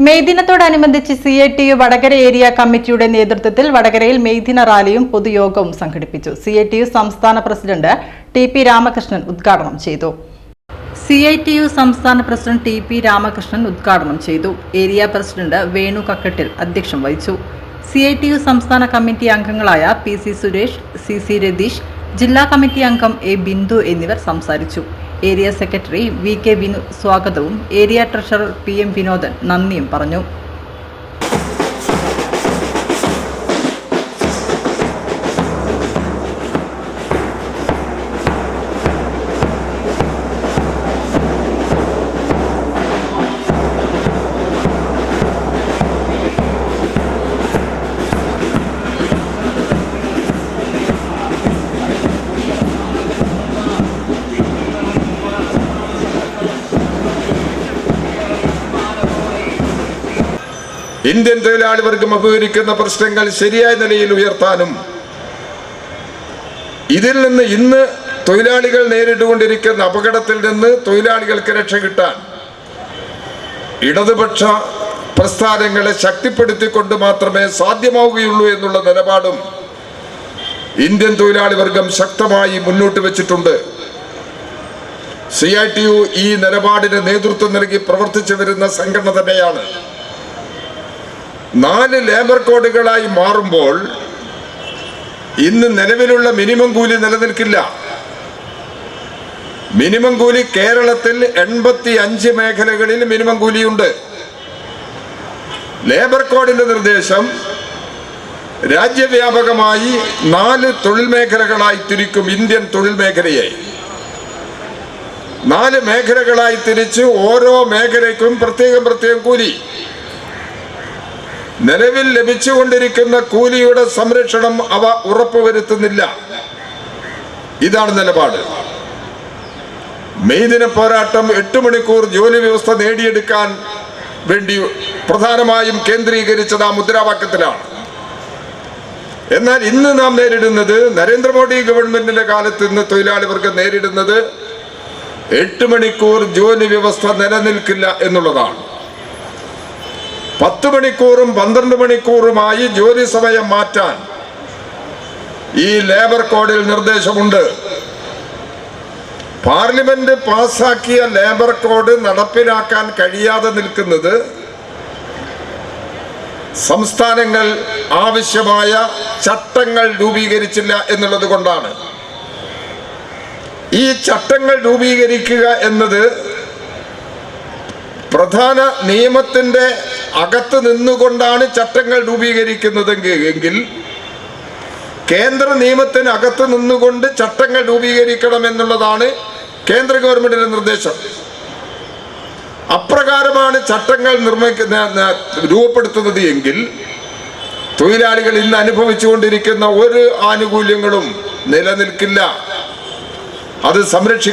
May ദിനത്തോടനുബന്ധിച്ച് C I T U Vadakara area കമ്മിറ്റിയുടെ നേതൃത്വത്തിൽ വടകരയിൽ മെയ് ദിന റാലിയും പൊതുയോഗവും സംഘടിപ്പിച്ചു. സി ഐ ടി യു സംസ്ഥാന പ്രസിഡന്റ് ടി പി രാമകൃഷ്ണൻ ഉദ്ഘാടനം ചെയ്തു. സി ഐ ടി യു സംസ്ഥാന പ്രസിഡന്റ് ടി പി രാമകൃഷ്ണൻ ഉദ്ഘാടനം ചെയ്തു. ഏരിയ പ്രസിഡന്റ് വേണു കക്കട്ടിൽ അധ്യക്ഷം വഹിച്ചു. സി ഐ ടി യു സംസ്ഥാന കമ്മിറ്റി അംഗങ്ങളായ P C Suresh C C Ratheesh ജില്ലാ കമ്മിറ്റി അംഗം എ ബിന്ദു എന്നിവർ സംസാരിച്ചു. Area secretary V K Vinu സ്വാഗതവും area treasurer P M Vinodan നന്ദിയും പറഞ്ഞു ഇന്ത്യൻ തൊഴിലാളി വർഗം അഭിമുഖീകരിക്കുന്ന പ്രശ്നങ്ങൾ ശരിയായ നിലയിൽ ഉയർത്താനും ഇതിൽ നിന്ന് ഇന്ന് തൊഴിലാളികൾ നേരിട്ടുകൊണ്ടിരിക്കുന്ന അപകടത്തിൽ നിന്ന് തൊഴിലാളികൾക്ക് രക്ഷ കിട്ടാൻ ഇടതുപക്ഷ പ്രസ്ഥാനങ്ങളെ ശക്തിപ്പെടുത്തിക്കൊണ്ട് മാത്രമേ സാധ്യമാവുകയുള്ളൂ എന്നുള്ള നിലപാടും ഇന്ത്യൻ തൊഴിലാളി വർഗം ശക്തമായി മുന്നോട്ട് വെച്ചിട്ടുണ്ട്. സി ഐ ടി യു ഈ നിലപാടിന് നേതൃത്വം നൽകി പ്രവർത്തിച്ചു വരുന്ന സംഘടന തന്നെയാണ്. നാല് ലേബർ കോഡുകളായി മാറുമ്പോൾ ഇന്ന് നിലവിലുള്ള മിനിമം കൂലി നിലനിൽക്കില്ല. മിനിമം കൂലി കേരളത്തിൽ എൺപത്തി അഞ്ച് മേഖലകളിൽ മിനിമം കൂലിയുണ്ട്. ലേബർ കോഡിന്റെ നിർദ്ദേശം രാജ്യവ്യാപകമായി നാല് തൊഴിൽ മേഖലകളായി തിരിക്കും ഇന്ത്യൻ തൊഴിൽ മേഖലയെ. നാല് മേഖലകളായി തിരിച്ച് ഓരോ മേഖലയ്ക്കും പ്രത്യേകം പ്രത്യേകം കൂലി. നിലവിൽ ലഭിച്ചുകൊണ്ടിരിക്കുന്ന കൂലിയുടെ സംരക്ഷണം അവ ഉറപ്പുവരുത്തുന്നില്ല. ഇതാണ് നിലപാട്. മെയ് ദിന പോരാട്ടം എട്ട് മണിക്കൂർ ജോലി വ്യവസ്ഥ നേടിയെടുക്കാൻ വേണ്ടി പ്രധാനമായും കേന്ദ്രീകരിച്ചത് ആ മുദ്രാവാക്യത്തിലാണ്. എന്നാൽ ഇന്ന് നാം നേരിടുന്നത് നരേന്ദ്രമോദി ഗവൺമെന്റിന്റെ കാലത്ത് ഇന്ന് തൊഴിലാളി വർഗം നേരിടുന്നത് എട്ട് മണിക്കൂർ ജോലി വ്യവസ്ഥ നിലനിൽക്കില്ല എന്നുള്ളതാണ്. പത്ത് മണിക്കൂറും പന്ത്രണ്ട് മണിക്കൂറുമായി ജോലി സമയം മാറ്റാൻ ഈ ലേബർ കോഡിൽ നിർദ്ദേശമുണ്ട്. പാർലമെന്റ് പാസാക്കിയ ലേബർ കോഡ് നടപ്പിലാക്കാൻ കഴിയാതെ നിൽക്കുന്നത് സംസ്ഥാനങ്ങൾ ആവശ്യമായ ചട്ടങ്ങൾ രൂപീകരിച്ചില്ല എന്നുള്ളത് കൊണ്ടാണ്. ഈ ചട്ടങ്ങൾ രൂപീകരിക്കുക എന്നത് പ്രധാന നിയമത്തിന്റെ അകത്ത് നിന്നുകൊണ്ടാണ് ചട്ടങ്ങൾ രൂപീകരിക്കുന്നതെങ്കിൽ എങ്കിൽ കേന്ദ്ര നിയമത്തിന് അകത്ത് നിന്നുകൊണ്ട് ചട്ടങ്ങൾ രൂപീകരിക്കണം എന്നുള്ളതാണ് കേന്ദ്ര ഗവൺമെന്റിന്റെ നിർദ്ദേശം. അപ്രകാരമാണ് ചട്ടങ്ങൾ നിർമ്മിക്കുന്ന രൂപപ്പെടുത്തുന്നത് എങ്കിൽ തൊഴിലാളികൾ ഇന്ന് അനുഭവിച്ചുകൊണ്ടിരിക്കുന്ന ഒരു ആനുകൂല്യങ്ങളും നിലനിൽക്കില്ല. അത് സംരക്ഷിക്കും